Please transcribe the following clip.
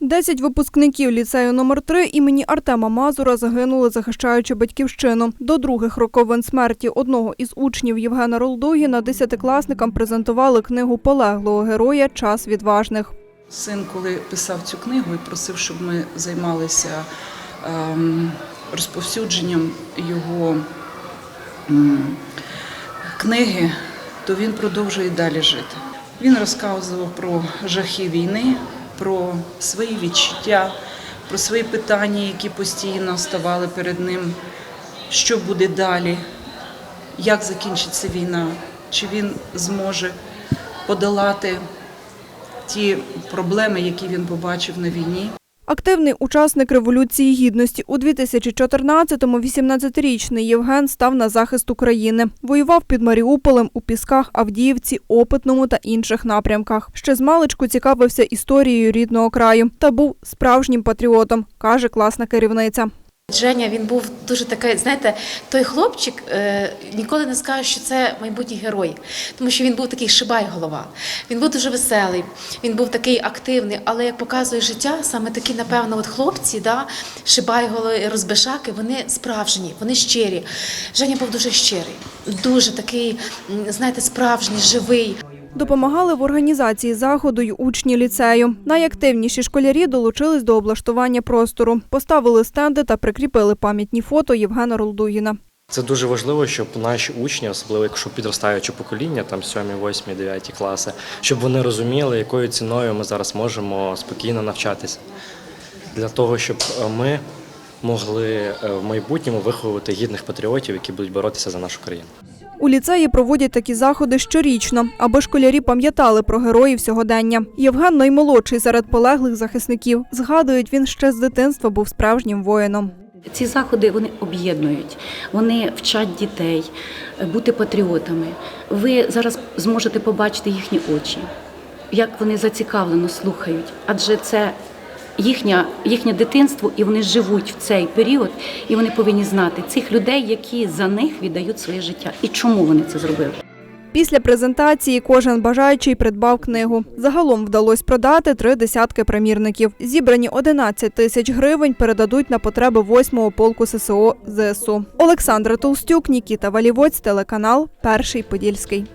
Десять випускників ліцею номер 3 імені Артема Мазура загинули, захищаючи батьківщину. До других роковин смерті одного із учнів Євгена Ролдугіна десятикласникам презентували книгу полеглого героя Час відважних. Син, коли писав цю книгу і просив, щоб ми займалися ем, розповсюдженням його книги, то він продовжує далі жити. Він розказував про жахи війни, про свої відчуття, про свої питання, які постійно ставали перед ним, що буде далі, як закінчиться війна, чи він зможе подолати ті проблеми, які він побачив на війні. Активний учасник Революції Гідності у 2014-му 18-річний Євген став на захист України. Воював під Маріуполем у Пісках, Авдіївці, Опитному та інших напрямках. Ще з маличку цікавився історією рідного краю та був справжнім патріотом, каже класна керівниця. Женя він був дуже такий, знаєте, той хлопчик е, ніколи не скаже, що це майбутній герой, тому що він був такий шибай голова. Він був дуже веселий, він був такий активний, але як показує життя, саме такі, напевно, от хлопці, да, шибайголи, розбишаки, вони справжні, вони щирі. Женя був дуже щирий, дуже такий, знаєте, справжній, живий. Допомагали в організації заходу й учні ліцею. Найактивніші школярі долучились до облаштування простору, поставили стенди та прикріпили пам'ятні фото Євгена Ролдугіна. Це дуже важливо, щоб наші учні, особливо якщо підростаюче покоління, там 7, 8, 9 класи, щоб вони розуміли, якою ціною ми зараз можемо спокійно навчатися. Для того, щоб е, ми могли е, в майбутньому виховувати гідних патріотів, які будуть боротися за нашу країну. У ліцеї проводять такі заходи щорічно, аби школярі пам'ятали про героїв сьогодення. Євген наймолодший серед полеглих захисників. Згадують, він ще з дитинства був справжнім воїном. Ці заходи вони об'єднують, вони вчать дітей е, бути патріотами. Ви зараз зможете побачити їхні очі, як вони зацікавлено слухають, адже це їхня, їхнє дитинство, і вони живуть в цей період, і вони повинні знати цих людей, які за них віддають своє життя, і чому вони це зробили. Після презентації кожен бажаючий придбав книгу. Загалом вдалося продати три десятки примірників. Зібрані 11 тисяч гривень передадуть на потреби 8-го полку ССО ЗСУ. Олександра Толстюк, Нікіта Валівоць, телеканал Перший Подільський.